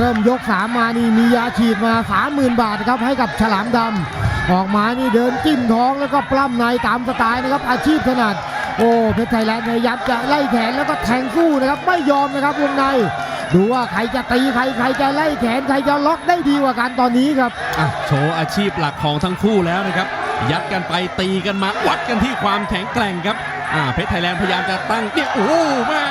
เริ่มยกสามมานี่มียาฉีดมาสามหมื่นบาทครับให้กับฉลามดำออกมานี่เดินจิ้มท้องแล้วก็ปล้ำในตามสไตล์นะครับอาชีพถนัดโอ้เพชรไทยแลนด์พยายามจะไล่แขนแล้วก็แทงสู้นะครับไม่ยอมนะครับวงในดูว่าใครจะตีใครใครจะไล่แขนใครจะล็อกได้ดีกว่ากันตอนนี้ครับอะโชว์อาชีพหลักของทั้งคู่แล้วนะครับ ยัดกันไปตีกันมาวัดกันที่ความแข็งแกร่งครับอ่าเพชรไทยแลนด์พยายามจะตั้งเนี่ยโอ้โหแม่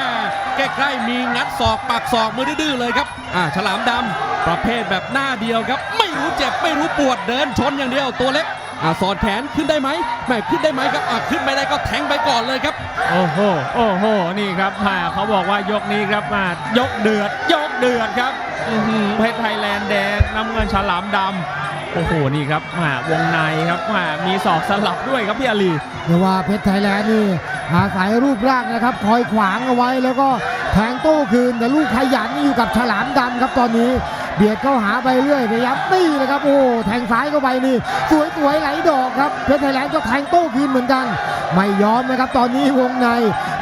ใกล้ๆมีงัดศอกปักศอกมือดื้อๆเลยครับ อ่าฉลามดำประเภทแบบหน้าเดียวครับ ไม่รู้เจ็บไม่รู้ปวดเดินชนอย่างเดียวตัวเล็กอ่าสอดแขนขึ้นได้ไหมไม่ขึ้นได้ไหมครับอ่าขึ้นไม่ได้ก็แทงไปก่อนเลยครับ โอ้โหโอ้โหนี่ครับอ่าเขาบอกว่ายกนี้ครับมายกเดือด ยกเดือดครับอื้อหือเพชรไทยแลนด์แดงน้ำเงินฉลามดำโอ้โหนี่ครับมาวงในครับมามีศอกสลับด้วยครับพี่อาลีเรียกว่าเพชรไทยแลนด์นี่ อาศัยรูปร่างนะครับ คอยขวางเอาไว้แล้วก็แทงโต้คืนแต่ลูกขยันอยู่กับฉลามดำครับตอนนี้เบียดเข้าหาไปเรื่อยพยายามตีนะครับโอ้แทงซ้ายเข้าไปนี่สวยๆไหลดอกครับเพชรไทยแลนด์ก็แทงโต้คืนเหมือนกัน ไม่ยอมนะครับตอนนี้วงใน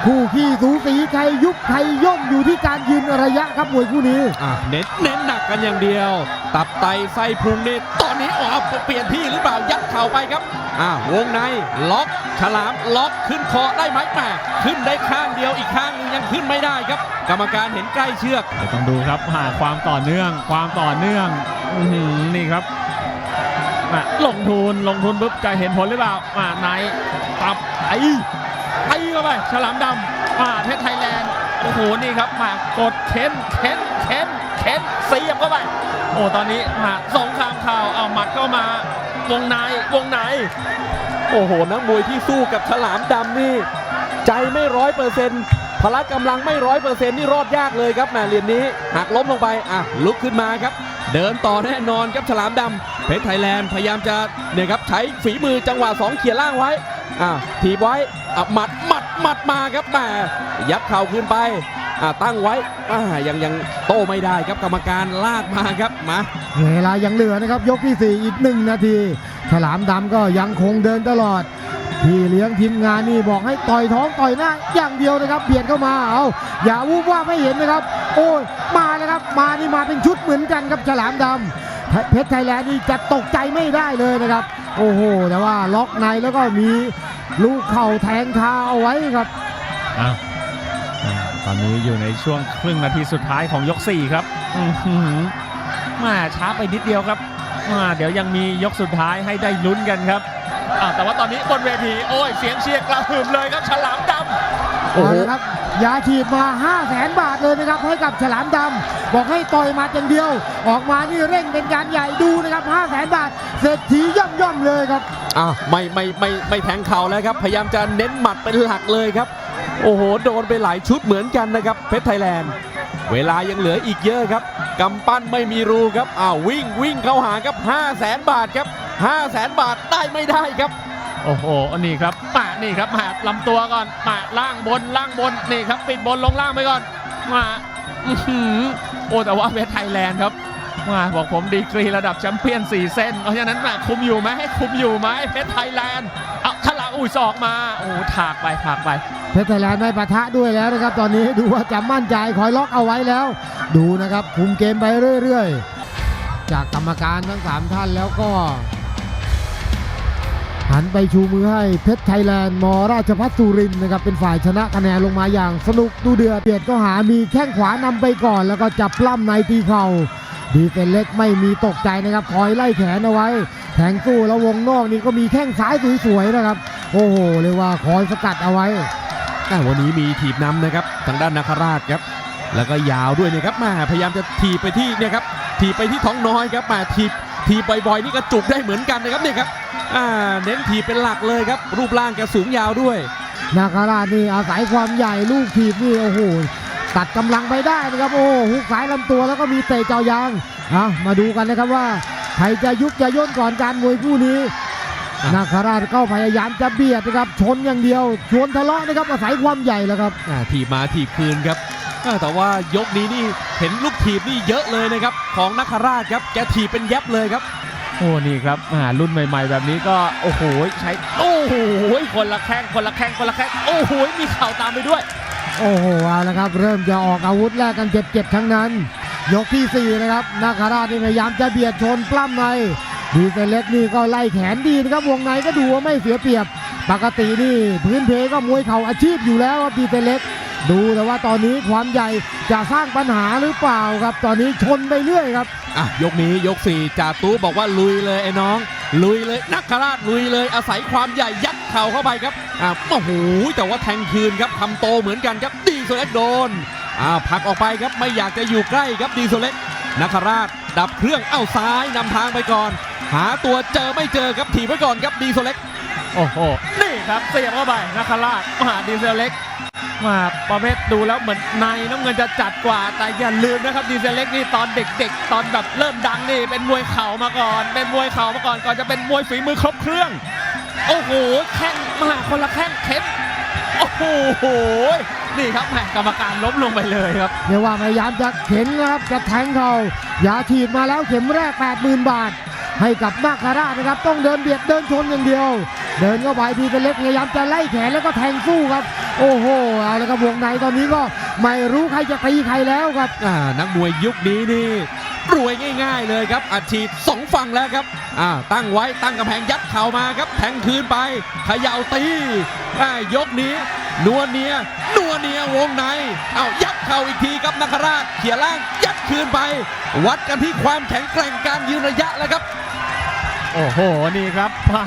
คู่ขี้สูสีใครยุบใครย่นอยู่ที่การยืนระยะครับมวยคู่นี้เน้นเน้นหนักกันอย่างเดียว ตับไตไส้พุงนี่ตอนนี้อ๋อเปลี่ยนที่หรือเปล่ายั ข่าไปครับอ่าวงในล็อกฉลามล็อกขึ้นคอได้ไหมแหมขึ้นได้ข้างเดียวอีกข้างหนึงยังขึ้นไม่ได้ครับ กรรมการเห็นใกล้เชือกเดี๋ยวต้องดูครับหาความต่อเนื่อง ความต่อเนื่องอือหือนี่ครับลงทุนลงทุนปุ๊บจะเห็นผลหรือเปล่ามาไหนตับไอ้ไอ้เข้าไปฉลามดำมาเพชรไทยแลนด์โอ้โหนี่ครับมากดเค้นเค้นเค้นเค้นเสียบเข้าไปโอ้ตอนนี้มาสงครามข่าวเอาหมัดเข้ามา วงในวงในโอ้โห นักมวยที่สู้กับฉลามดำนี่ ใจไม่ร้อยเปอร์เซ็นต์พละกำลังไม่ร้อยเปอร์เซ็นต์นี่รอดยากเลยครับแหมเหรียญนี้หักล้มลงไปอะลุกขึ้นมาครับ เดินต่อแน่นอนครับฉลามดำเพชรไทยแลนด์พยายามจะเนี่ยครับใช้ฝีมือจังหวะสองเขี่ยล่างไว้อะถีบไว้อะหมัดหมัดหมัดมาครับแหมยัดเข่าขึ้นไป ตั้งไว้อะยังยังโต้ไม่ได้ครับกรรมการลากมาครับมาเวลายังเหลือนะครับ ยกที่ 4 อีกหนึ่งนาที ฉลามดำก็ยังคงเดินตลอดพี่เลี้ยงทีมงานนี่บอกให้ต่อยท้องต่อยหน้าอย่างเดียวนะครับเบียดเข้ามาเอาอย่าวูบว่าไม่เห็นนะครับ โอ้ยมาแล้วครับ มานี่มาเป็นชุดเหมือนกันครับฉลามดำเพชรไทยแลนด์นี่จะตกใจไม่ได้เลยนะครับ โอ้โหแต่ว่าล็อกในแล้วก็มีลูกเข่าแทงคาเอาไว้ครับอะอ่า ตอนนี้อยู่ในช่วงครึ่งนาทีสุดท้ายของยก 4 ครับอื้อหือมาช้าไปนิดเดียวครับมาเดี๋ยวยังมียกสุดท้ายให้ได้ลุ้นกันครับอ่าแต่ว่าตอนนี้บนเวทีโอ้ยเสียงเชียร์กระหึ่มเลยครับฉลามดำโอ้โหเอาละครับยาฉีดมา5 0 0แสนบาทเลยนะครับให้กับฉลามดำบอกให้ต่อยหมัดอย่างเดียว ออกมานี่เร่งเป็นการใหญ่ดูนะครับ5 0 0แสนบาทเศรษฐีย่อมย่อมๆเลยครับอะไม่ไม่ไม่ไม่แทงเข่าแล้วครับ พยายามจะเน้นหมัดเป็นหลักเลยครับ โอ้โห โดนไปหลายชุดเหมือนกันนะครับ เพชรไทยแลนด์ เวลายังเหลืออีกเยอะครับ กำปั้นไม่มีรูครับ อ้าววิ่งวิ่งเข้าหาครับ5 0 0แสนบาทครับ5 0 0แสนบาทได้ไม่ได้ครับ โอ้โห อันนี้ครับมานี่ครับมาลำตัวก่อนมาล่างบนล่างบน นี่ครับ ปิดบนลงล่างไปก่อน มาอโอ้แต่ว่าเพชรไทยแลนด์ครับมาบอกผมดีกรีระดับแชมเปี้ยน 4 เส้น เพราะฉะนั้นมาคุมอยู่ไหมให้คุมอยู่ไหมเพชรไทยแลนด์ เอาฉลาอุ้ยศอกมา โอ้ถากไปถากไป เพชรไทยแลนด์ไม่ปะทะด้วยแล้วนะครับ ตอนนี้ดูว่าจะมั่นใจคอยล็อกเอาไว้แล้ว ดูนะครับคุมเกมไปเรื่อยๆ จากกรรมการทั้ง 3 ท่านแล้วก็ หันไปชูมือให้เพชรไทยแลนด์มราชพัฒสุรินนะครับเป็นฝ่ายชนะคะแนนลงมาอย่างสนุกดูเดือดเบียดก็หามีแข้งขวานำไปก่อน แล้วก็จับปล้ำในตีเข่าดีเฟนเล็กไม่มีตกใจนะครับคอยไล่แขนเอาไว้ แทงสู้แล้ววงนอกนี่ก็มีแข้งซ้ายสวยๆนะครับ โอ้โหเรียกว่าคอยสกัดเอาไว้ วันนี้มีถีบนำนะครับ ทางด้านนาคราชครับ แล้วก็ยาวด้วยนะครับมาพยายามจะถีบไปที่เนี่ยครับถีบไปที่ท้องน้อยครับมาถีบถีบบ่อยๆนี่ก็จุกได้เหมือนกันนะครับเนี่ยครับอ่าเน้นถีบเป็นหลักเลยครับ รูปร่างแกสูงยาวด้วย นาคาราชนี่อาศัยความใหญ่ลูกถีบนี่โอ้โหตัดกำลังไปได้นะครับโอ้โหหุกสายลำตัวแล้วก็มีเตะเจายางเอามาดูกันนะครับว่าใครจะยุบจะย่นก่อนการมวยคู่นี้ นาคาราชก็พยายามจะเบียดนะครับชนอย่างเดียวชวนทะเลาะนะครับอาศัยความใหญ่แล้วครับอ่าถีบมาถีบคืนครับอ่าแต่ว่ายกนี้นี่เห็นลูกถีบนี่เยอะเลยนะครับ ของนักคราชครับแกถีบเป็นยับเลยครับโอ้นี่ครับอ่ารุ่นใหม่ ๆ แบบนี้ก็โอ้โหใช้โอ้โหคนละแข้งคนละแข้งคนละแข้งโอ้โหมีเข่าตามไปด้วย โอ้โหเอาละครับ เริ่มจะออกอาวุธแลกกันเจ็บๆทั้งนั้น ยกที่4นะครับนาคาราชนี่พยายามจะเบียดชนปล้ำใน ดีเซลเล็กนี่ก็ไล่แขนดีนะครับวงในก็ดูว่าไม่เสียเปรียบ ปกตินี่พื้นเพก็มวยเข่าอาชีพอยู่แล้วครับดีเซลเล็ก ดูแต่ว่าตอนนี้ความใหญ่จะสร้างปัญหาหรือเปล่าครับ ตอนนี้ชนไปเรื่อยครับอะยกนี้ยก4จ่าตู้บอกว่าลุยเลยไอ้น้อง ลุยเลยนักคราชลุยเลยอาศัยความใหญ่ยัดเข่าเข้าไปครับอะโอ้โหแต่ว่าแทงคืนครับทำโตเหมือนกันครับดีโซเล็กโดนอ่าผลักออกไปครับไม่อยากจะอยู่ใกล้ครับดีโซเล็กนักคราชดับเครื่องเอ้าซ้ายนำทางไปก่อน หาตัวเจอไม่เจอครับถีบไว้ก่อนครับดีโซเล็กโอ้โหนี่ครับเสียบเข้าไปนาคาราชมหาดีเซลเล็ก มาประเภทดูแล้วเหมือนในน้ำเงินจะจัดกว่า แต่อย่าลืมนะครับดีเซลเล็กนี่ตอนเด็กๆ ตอนแบบเริ่มดังนี่เป็นมวยเข่ามาก่อน เป็นมวยเข่ามาก่อนก่อนจะเป็นมวยฝีมือครบเครื่อง โอ้โหแข้งมาคนละแข้งเข็มโอ้โหนี่ครับแหมกรรมการล้มลงไปเลยครับเรียกว่าพยายามจะเข็นนะครับจะแทงเขาอย่าถีบมาแล้วเข็มแรก 80,000 บาท ให้กับนาคาราชนะครับ ต้องเดินเบียดเดินชนอย่างเดียว เดินเข้าไปทีเป็นเล็กพยายามจะไล่แขนแล้วก็แทงสู้ครับ โอ้โหเอาละครับวงในตอนนี้ก็ไม่รู้ใครจะตีใครแล้วครับอ่านักมวยยุคนี้นี่รวยง่ายๆเลยครับอัดฉีดสองฝั่งแล้วครับอ่าตั้งไว้ตั้งกำแพงยัดเข่ามาครับ แทงคืนไปเขย่าตีอ่ายกนี้นัวเนียนัวเนียวงในเอายัดเข่าอีกทีครับนักราชเขี่ยล่างยัดคืนไป วัดกันที่ความแข็งแกร่งการยืนระยะแล้วครับ โอ้โหนี่ครับมา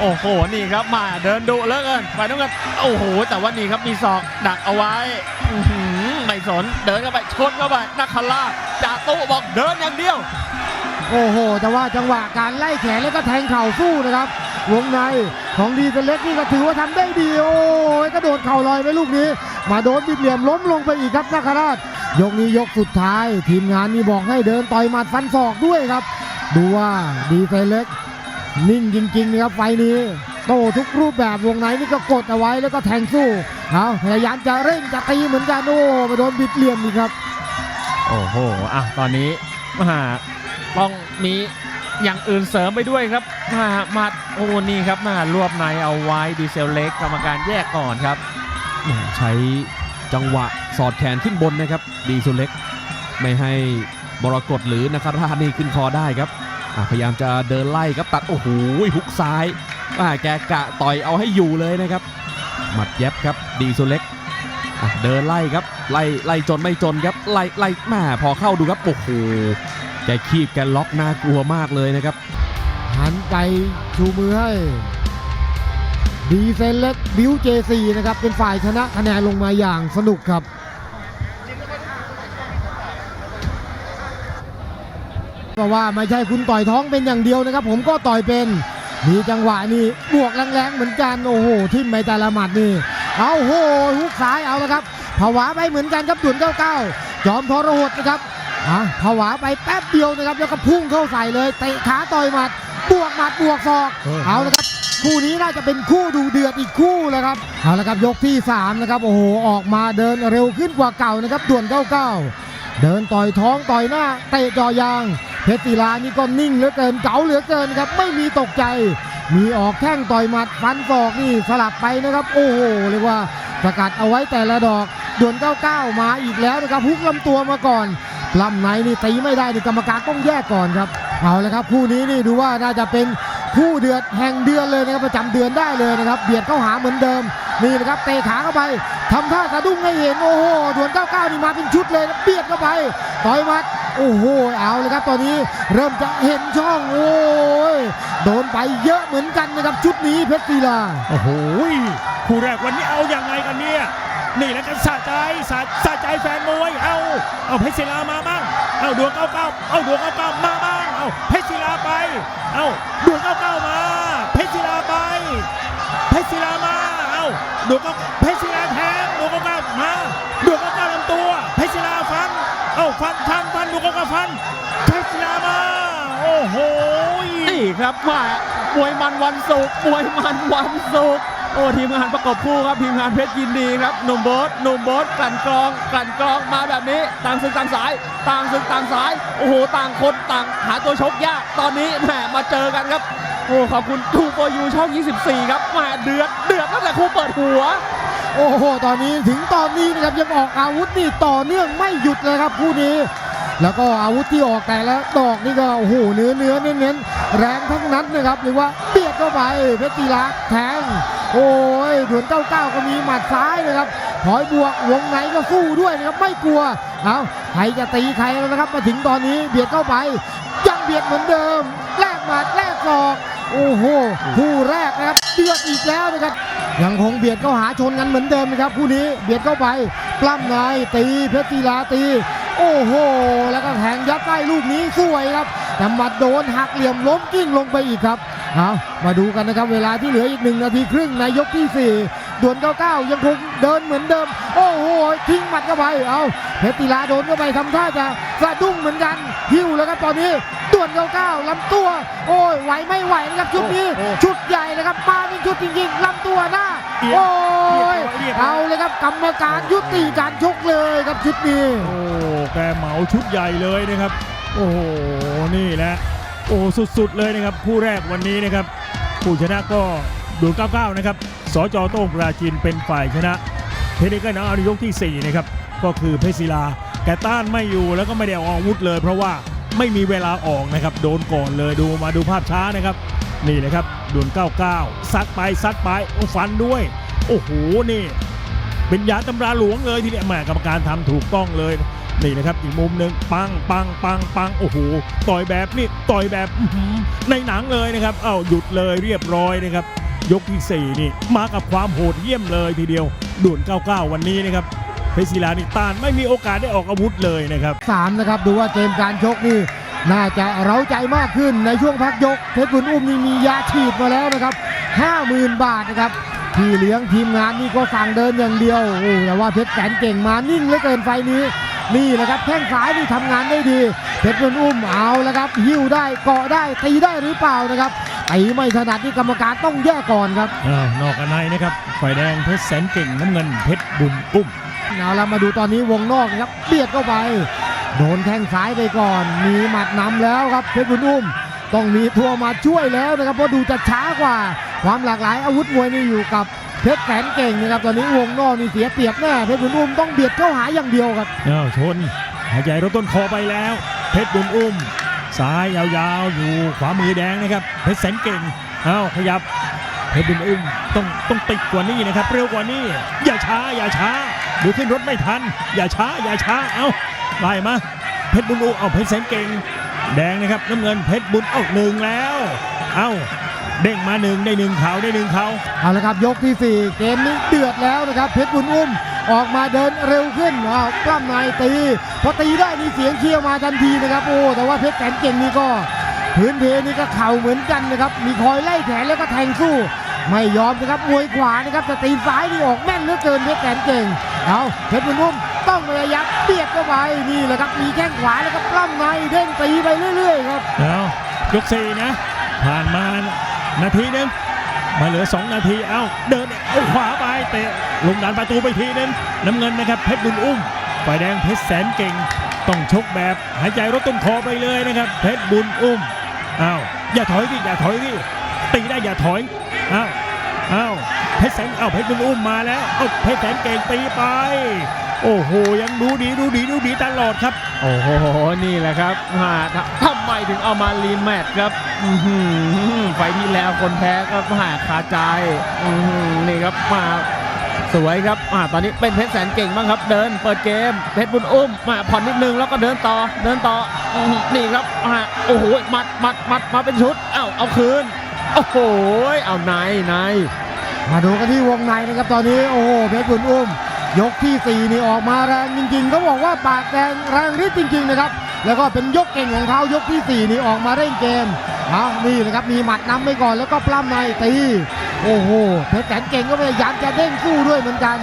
โอ้โหนี่ครับมาเดินดุเลือเกินไปน้องกันโอ้โหแต่ว่านี่ครับมีศอกดักเอาไว้หือไม่สนเดินเข้าไปชนเข้าไปนักคาราจ่าตู้บอกเดินอย่างเดียว โอ้โห แต่ว่าจังหวะการไล่แขนแล้วก็แทงเข่าสู้นะครับ วงในของดีเป็นเล็กนี่ก็ถือว่าทำได้ดี โอ้ยกระโดดเข่าลอยไปลูกนี้ มาโดนบิดเหลี่ยมล้มลงไปอีกครับนาคาราชยกนี้ยกสุดท้าย ทีมงานนี่บอกให้เดินต่อยหมัดฟันศอกด้วยครับ ดูว่าดีเซลเล็ก นิ่งจริงๆนะครับไฟล์นี้ โตทุกรูปแบบวงในนี่ก็กดเอาไว้แล้วก็แทงสู้เอาพยายามจะเร่งจะตีเหมือนกันโอ้มาโดนบิดเหลี่ยมอีกครับ โอ้โหอะตอนนี้มาต้องมีอย่างอื่นเสริมไปด้วยครับมามาโอ้นี่ครับมารวบในเอาไว้ดีเซลเล็กกรรมการแยกก่อนครับแหม่ใช้จังหวะสอดแขนขึ้นบนนะครับ ดีสุเล็ก ไม่ให้ มรกตหรือนาคาราชนี่ขึ้นคอได้ครับพยายามจะเดินไล่ครับตัดโอ้โหฮุกซ้ายแกกะต่อยเอาให้อยู่เลยนะครับ หมัดแย็บครับดีสุเล็กเดินไล่ครับไล่ไล่จนไม่จนครับไล่ไล่แม่พอเข้าดูครับโอ้โหแกคีบแกล็อกน่ากลัวมากเลยนะครับหันไปชูมือให้ดีเซนเล็กบิวเจซีนะครับเป็นฝ่ายชนะคะแนนลงมาอย่างสนุกครับ เพราะว่าไม่ใช่คุณต่อยท้องเป็นอย่างเดียวนะครับ ผมก็ต่อยเป็น มีจังหวะนี่บวกแรงๆเหมือนกันโอ้โหทิ่มไปแต่ละหมัดนี่เอาโหฮุกซ้ายเอาละครับผวาไปเหมือนกันครับด่วนเก้าเก้าจอมทรหดนะครับอะผวาไปแป๊บเดียวนะครับแล้วก็พุ่งเข้าใส่เลยเตะขาต่อยหมัด บวกหมัดบวกศอกเอาละครับคู่นี้น่าจะเป็นคู่ดูเดือดอีกคู่แล้วครับเอาละครับยกที่สามนะครับโอ้โหออกมาเดินเร็วขึ้นกว่าเก่านะครับด่วนเก้าเก้าเดินต่อยท้องต่อยหน้าเตะจอยาง เพชรศิลานี่ก็นิ่งเหลือเกินเก๋าเหลือเกินครับ ไม่มีตกใจ มีออกแข้งต่อยหมัดฟันศอกนี่สลับไปนะครับ โอ้โหเรียกว่าสกัดเอาไว้แต่ละดอกด่วน99 มาอีกแล้วนะครับฮุกลำตัวมาก่อนลำไหนนี่ตีไม่ได้นี่กรรมการต้องแยกก่อนครับเอาละครับคู่นี้นี่ดูว่าน่าจะเป็นคู่เดือดแห่งเดือนเลยนะครับประจำเดือนได้เลยนะครับเบียดเข้าหาเหมือนเดิมนี่นะครับเตะขาเข้าไปทำท่าสะดุ้งให้เห็นโอ้โหด่วน99 นี่มาเป็นชุดเลยเบียดเข้าไปต่อยมัด โอ้โหเอาเลยครับตอนนี้เริ่มจะเห็นช่องโอ้ยโดนไปเยอะเหมือนกันนะครับชุดนี้เพชรศิลาโอ้โหคู่แรกวันนี้เอาอย่างไงกันเนี่ยนี่แหละกันสะใจสะสะใจแฟนมวยเอาเอาเพชรศิลามาบ้างเอาดวงเก้าเก้าเอาดวงเก้าเก้ามาบ้างเอาเพชรศิลาไปเอาดวงเก้าเก้ามา เพชรศิลาไป เพชรศิลามาเอาดวงเก้าเพชรศิลาแทงดวงเก้าเก้ามาดวงเก้าเก้าลำตัว เพชรศิลาฟัน อ้าฟันฟันฟันดวงเก้าก้าฟันเพชรศิลามา โอ้โหนี่ครับมามวยมันวันศุกร์มวยมันวันศุกร์โอ้ทีมงานประกบคู่ครับทีมงานเพชรยินดีครับหนุ่มโบสหนุ่มโบสกลั่นกรองกลั่นกรองมาแบบนี้ต่างศึกต่างสาย ต่างศึกต่างสายโอ้โหต่างคนต่างหาตัวชกยากตอนนี้แหมมาเจอกันครับโอ้ขอบคุณทูโปยูช่อง 24 ครับแหมาเดือดเดือดตั้งแต่คู่เปิดหัว โอ้โห ตอนนี้ถึงตอนนี้นะครับยังออกอาวุธนี่ต่อเนื่องไม่หยุดเลยครับคู่นี้ แล้วก็อาวุธที่ออกแต่ละดอกนี่ก็โอ้โหเนื้อเนื้อเน้นเน้นแรงทั้งนั้นนะครับหรือว่าเบียดเข้าไปเพชรตีละแทงโอ้ยดวนเก้าเก้าก็มีหมัดซ้ายนะครับถอยบวกวงในก็สู้ด้วยนะครับไม่กลัวเอาใครจะตีใครแล้วนะครับมาถึงตอนนี้เบียดเข้าไปยังเบียดเหมือนเดิมแลกหมัดแลกศอก โอ้โหคู่แรกนะครับเดือดอีกแล้วนะครับยังคงเบียดเข้าหาชนกันเหมือนเดิมนะครับคู่นี้เบียดเข้าไปปล้ำในตีเพชรตีลาตี โอ้โห แล้วก็แทงยัดใต้ลูกนี้สวยครับแต่หมัดโดนหักเหลี่ยมล้มกิ้งลงไปอีกครับเอามาดูกันนะครับเวลาที่เหลืออีกหนึ่งนาทีครึ่งในยกที่สี่ด่วน99 ยังคงเดินเหมือนเดิม โอ้โห ทิ้งหมัดเข้าไป เอาเพชรตีลาโดนเข้าไปทำท่าจะสะดุ้งเหมือนกันหิ้วแล้วครับตอนนี้ ด่วน99ลำตัว โอ้ยไหวไม่ไหวนะครับชุดนี้โอ้โหชุดใหญ่นะครับมาเป็นชุดจริงๆลำตัวหน้าโอ้ยเรียบร้อยเอาเลยครับกรรมการยุติการชกเลยครับชุดนี้โอ้แกเหมาชุดใหญ่เลยนะครับ โอ้โหนี่แหละโอ้สุดๆเลยนะครับผู้แรกวันนี้นะครับผู้ชนะก็ดูด99นะครับสจโต้งปราจีนเป็นฝ่ายชนะเทคนิคน้องในยกที่4นะครับก็คือเพชรศิลาแกต้านไม่อยู่แล้วก็ไม่ได้ออกอาวุธเลยเพราะว่า ไม่มีเวลาออกนะครับ โดนก่อนเลยดูมาดูภาพช้านะครับ นี่นะครับด่วน 99 ซัดไปซัดไปโอ้ฟันด้วย โอ้โหนี่ เป็นยาตำราหลวงเลยทีเดียวแหมกรรมการทำถูกต้องเลยนี่นะครับอีกมุมหนึ่งปังปังปังปังโอ้โหต่อยแบบนี่ต่อยแบบในหนังเลยนะครับ เอ้าหยุดเลยเรียบร้อยนะครับ ยกที่ 4 นี่ มากับความโหดเยี่ยมเลยทีเดียวด่วน 99 วันนี้นะครับ เพชรศิลานี่ต้านไม่มีโอกาสได้ออกอาวุธเลยนะครับ สามนะครับดูว่าเกมการชกนี่น่าจะเร้าใจมากขึ้นในช่วงพักยกเพชรบุญอุ้มนี่มียาฉีดมาแล้วนะครับ 50,000 บาทนะครับพี่เลี้ยงทีมงานนี่ก็สั่งเดินอย่างเดียวโอ้แต่ว่าเพชรแสนเก่งมานิ่งเหลือเกินไฟนี้นี่แหละครับแข้งซ้ายนี่ทำงานได้ดี เพชรบุญอุ้มเอาแล้วครับหิ้วได้เกาะได้ตีได้หรือเปล่านะครับตีไม่ถนัดที่กรรมการต้องแยกก่อนครับอ้าวนอกกันในนะครับฝ่ายแดงเพชรแสนเก่งน้ำเงินเพชรบุญอุ้ม เอาละมาดูตอนนี้วงนอกนะครับเบียดเข้าไปโดนแข้งซ้ายไปก่อน มีหมัดนำแล้วครับเพชรบุญอุ้มต้องมีทัวร์มาช่วยแล้วนะครับเพราะดูจะช้ากว่า ความหลากหลายอาวุธมวยนี่อยู่กับเพชรแสนเก่งนะครับตอนนี้วงนอกนี่เสียเปรียบแน่เพชรบุญอุ้มต้องเบียดเข้าหาอย่างเดียวครับเอ้าชนหายใจรถต้นคอไปแล้ว เพชรบุญอุ้มซ้ายยาวๆ อยู่ขวามือแดงนะครับเพชรแสนเก่งอ้าวขยับเพชรบุญอุ้มต้องต้องติดกว่านี้นะครับเร็วกว่านี้อย่าช้าอย่าช้า ดูขึ้นรถไม่ทัน อย่าช้า อย่าช้า เอาไล่มา เพชรบุญอุเอาเพชรแสนเก่ง แดงนะครับน้ำเงินเพชรบุญเอาหนึ่งแล้ว เอาเด้งมาหนึ่งได้หนึ่งเขาได้หนึ่งเขาเอาละครับยกที่สี่เกมนี้เดือดแล้วนะครับ เพชรบุญอุ้มออกมาเดินเร็วขึ้นอ้าวกล้ามในตีพอตีได้มีเสียงเชียร์มาทันทีนะครับโอ้แต่ว่าเพชรแสนเก่งนี่ก็พื้นเพนี่ก็เข่าเหมือนกันนะครับมีคอยไล่แขนแล้วก็แทงสู้ ไม่ยอมนะครับมวยขวานะครับแต่ตีนซ้ายนี่ออกแม่นเหลือเกินเพชรแสนเก่งเอาเพชรบุญนุ่มต้องพยายามเบียดเข้าไปนี่แหละครับมีแข้งขวาแล้วก็ปล้ำในเด้งตีไปเรื่อย ๆ ครับเอายกสี่นะ ผ่านมานาทีนึงมาเหลือ 2 นาทีเอ้าเดินเอาขวาไปเตะลงดันประตูไปทีนึงน้ำเงินนะครับเพชรบุญอุ้มฝ่ายแดงเพชรแสนเก่งต้องชกแบบหายใจรถต้นคอไปเลยนะครับ เพชรบุญอุ้มอ้าวอย่าถอยดิอย่าถอยดิตีได้อย่าถอย อ้าวอ้าวเพชรแสนอ้าวเพชรบุญอุ้มมาแล้วเอ้าเพชรแสนเก่งตีไป โอ้โห ยังดูดีดูดีดูดีตลอดครับ โอ้โห นี่แหละครับมาทำไมถึงเอามารีแมตช์ครับอื้อหือไฟที่แล้วคนแพ้ก็หาคาใจนี่ครับมาสวยครับอ่าตอนนี้เป็นเพชรแสนเก่งบ้างครับ เดินเปิดเกม เพชรบุญอุ้มมาผ่อนนิดนึงแล้วก็เดินต่อ เดินต่ออนี่ครับอ่าโอ้โหหมัดหมัดหมัดมาเป็นชุด เอ้าเอาคืน โอ้โห เอาในในมาดูกันที่วงในนะครับตอนนี้โอ้โหเพชรบุญอุ้ม ยกที่สี่นี่ออกมาแรงจริงๆเขาบอกว่าปากแดงแรงฤทธิ์จริงๆนะครับแล้วก็เป็นยกเก่งของเขายกที่สี่นี่ออกมาเร่งเกมเอานี่นะครับมีหมัดนำไปก่อนแล้วก็ปล้ำในตีโอ้โหเพชรแสนเก่งก็พยายามจะเด้งสู้ด้วยเหมือนกัน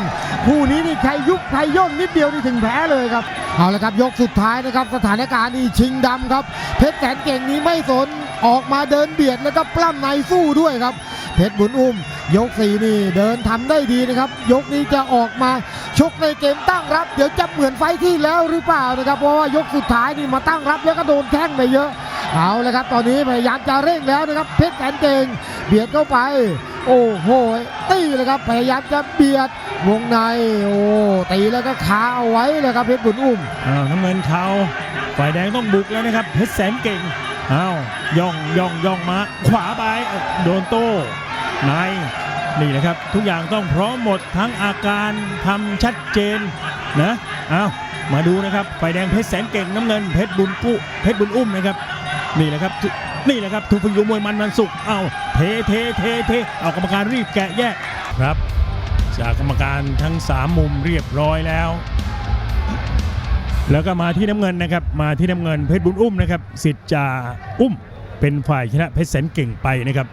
คู่นี้นี่ใครยุบใครย่นนิดเดียวนี่ถึงแพ้เลยครับเอาละครับยกสุดท้ายนะครับสถานการณ์นี่ชิงดำครับ เพชรแสนเก่งนี้ไม่สน ออกมาเดินเบียดแล้วก็ปล้ำในสู้ด้วยครับ เพชรบุญอุ้ม ยกสี่นี่เดินทำได้ดีนะครับ ยกนี้จะออกมาชกในเกมตั้งรับ เดี๋ยวจะเหมือนไฟที่แล้วหรือเปล่านะครับเพราะว่ายกสุดท้ายนี่มาตั้งรับแล้วก็โดนแข้งไปเยอะเอาเละครับ ตอนนี้พยายามจะเร่งแล้วนะครับ เพชรแสนเก่งเบียดเข้าไป โอ้โหตีเลยครับพยายามจะเบียดวงในโอ้ตีแล้วก็ขาเอาไว้เลยครับเพชรบุญอุ้มอ้าน้ำเงินเขาฝ่ายแดงต้องบุกแล้วนะครับ เพชรแสนเก่ง อ้าวย่องย่องย่องมา ขวาไปโดนโต้ในนี่นะครับ ทุกอย่างต้องพร้อมหมดทั้งอาการทำชัดเจนนะอ้าวมาดูนะครับฝ่ายแดงเพชรแสนเก่งน้ำเงินเพชรบุญปุเพชรบุญอุ้มนะครับนี่แหละครับนี่แหละครับทุกพยุมวยมันมันสุกเอาเทเทเทเทเอากรรมการรีบแกะแยกครับ จากกรรมการทั้ง 3 มุมเรียบร้อยแล้ว แล้วก็มาที่น้ำเงินนะครับ มาที่น้ำเงินเพชรบุญอุ้มนะครับสิทธิ์จ่าอุ้มเป็นฝ่ายชนะเพชรแสนเก่งไปนะครับ